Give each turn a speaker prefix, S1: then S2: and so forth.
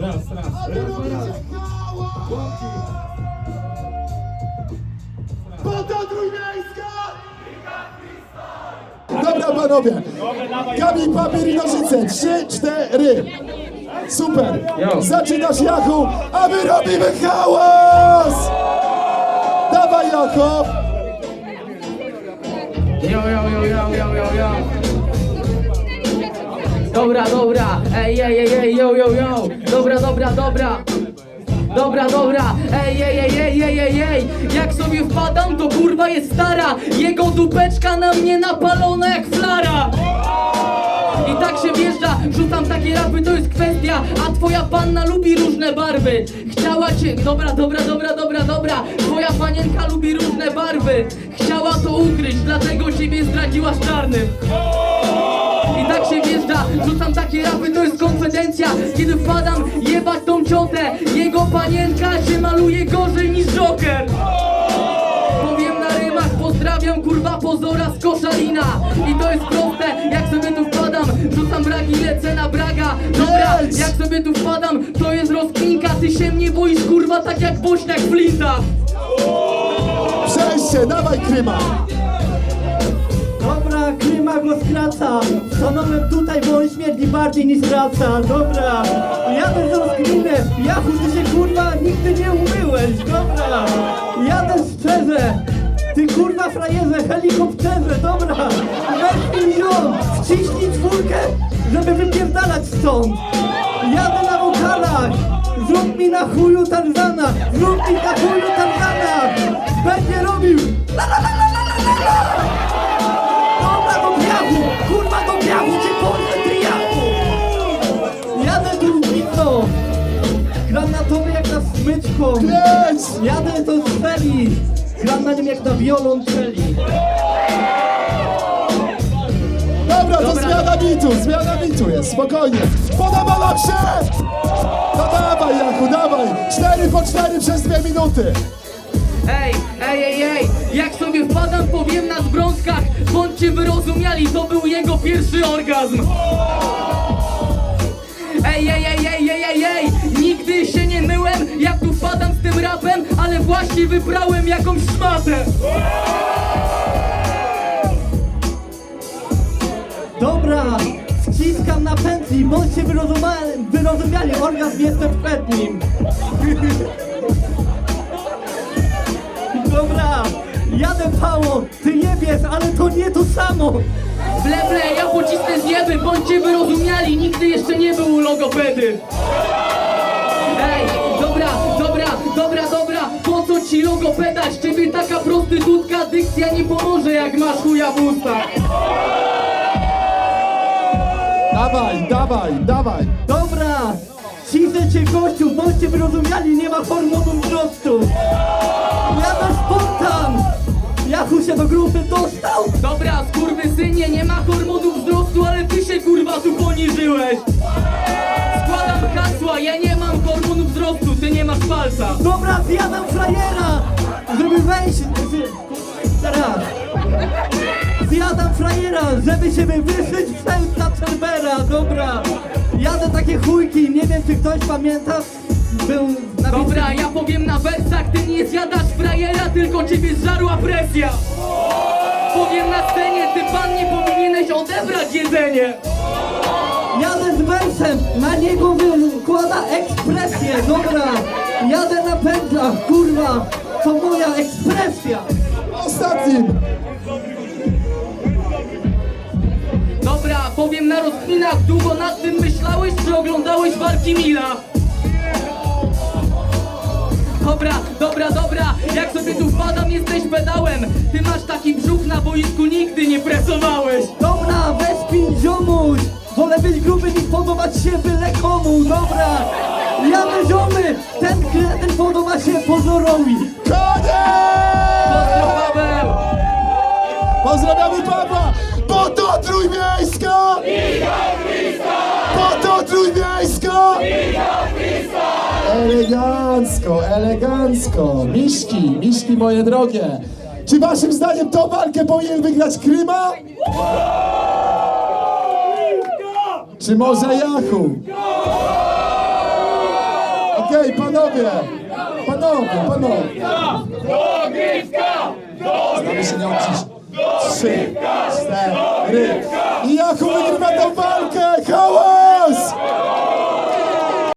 S1: Raz, raz.
S2: A wy robicie hałas! Banda Trójmiejska! Dobra panowie, kamień, papier i nożyce, trzy, cztery. Super, zaczynasz Jachu, a my robimy hałas! Dawaj Jakub!
S3: Yo, yo, yo, yo, yo, yo, yo. Dobra, dobra, ej, ej, ej, ej, yo, yo, yo. Dobra, dobra, dobra. Dobra, dobra, ej, ej, ej, ej, ej, ej, ej. Jak sobie wpadam, to kurwa jest stara. Jego dupeczka na mnie napalona rzucam takie rapy, to jest kwestia A twoja panna lubi różne barwy. Chciała cię, dobra, dobra, dobra, dobra, dobra Twoja panienka lubi różne barwy. Chciała to ukryć, dlatego ciebie zdradziła z czarnym. I tak się wjeżdża, rzucam takie rapy, to jest konfidencja. Kiedy wpadam, jebać tą ciotę Jego panienka się maluje gorzej niż Joker. Powiem na rymach, pozdrawiam kurwa pozora z koszalina. I to jest proste, jak sobie tu bragi, lecę na braga. Dobra, jak sobie tu wpadam To jest rozkminka, ty się mnie boisz kurwa Tak jak bośniak Flinta
S2: Przejście, dawaj Kryma!
S4: Dobra, klima go skraca Stanąłem tutaj, bo on śmierdzi bardziej niż wraca. Dobra, jadę z rozkminę Jachu, ty się kurwa nigdy nie umyłeś. Dobra, jadę szczerze. Ty kurwa frajerze, helikopterze. Dobra, żeby wypierdalać stąd Jadę na wokalach Zrób mi na chuju Tarzana Zrób mi na chuju Tarzana Będzie robił la la la la la la la Dobra do piachu! Kurwa do piachu cię porwę, ty jachu! Jadę widno! Gram na tobie jak na smyczką! Jadę to strzeli! Gram na nim jak na wiolonczeli!
S2: Spokojnie. Podoba nam się! No dawaj Jaku, dawaj! Cztery po cztery przez dwie minuty.
S3: Ej, ej, ej, ej, jak sobie wpadam, powiem na zbrączkach Bądźcie wyrozumiali, to był jego pierwszy orgazm Ej, ej, ej, ej, ej, ej, ej, nigdy się nie myłem, jak tu wpadam z tym rapem Ale właśnie wybrałem jakąś szmatę
S4: Pętli, bądźcie wyrozumiali, wyrozumiali orgazm jestem przed nim! Dobra! Jadę pało, ty jebiesz, ale to nie to samo!
S3: Ble, ble, ja pocisnę zjeby, bądźcie wyrozumiali, nigdy jeszcze nie był logopedy Ej, dobra, dobra, dobra, dobra, po co ci logopeda? Z ciebie taka prostytutka, dykcja nie pomoże jak masz chuja w ustach
S2: Dawaj, dawaj, dawaj.
S4: Dobra! Ciszę cię gościu, bądźcie wyrozumiali, nie ma hormonu wzrostu! Ja to spontan! Jachu się do grupy dostał!
S3: Dobra, skurwysynie, nie ma hormonu wzrostu, ale ty się kurwa tu poniżyłeś Składam hasła, ja nie mam hormonu wzrostu, ty nie masz palca
S4: Dobra, zjadam frajera! Żeby wejść... Teraz! Zjadam frajera, żeby się wywyszyć przed na Cerbera, dobra! Jadę takie chujki, nie wiem czy ktoś pamięta, był na
S3: Dobra, ja powiem na wersach, ty nie zjadasz frajera, tylko ciebie zżarła presja Powiem na scenie, ty pan nie powinieneś odebrać jedzenie
S4: Jadę z wersem, na niego wykłada ekspresję, dobra! Jadę na pętlach, kurwa! To moja ekspresja!
S2: Ostatnim.
S3: Powiem na rozkminach, długo nad tym myślałeś, czy oglądałeś walki Mila? Dobra, dobra, dobra, jak sobie tu wpadam, jesteś pedałem Ty masz taki brzuch na boisku, nigdy nie presowałeś
S4: Dobra, weź pięć ziomuś! Wolę być gruby niż podobać się byle komu, dobra! Jadę ziomy! Ten ten podoba się pozorowi!
S3: Pozdro
S2: Elegancko, elegancko. Miśki, miśki moje drogie. Czy waszym zdaniem tą walkę powinien wygrać Kryma? Czy może Jachu? Hej, panowie! Panowie, panowie! Znamy się nie odcisz. Trzy, cztery. I Jachu wygrywa tę walkę! Hałas!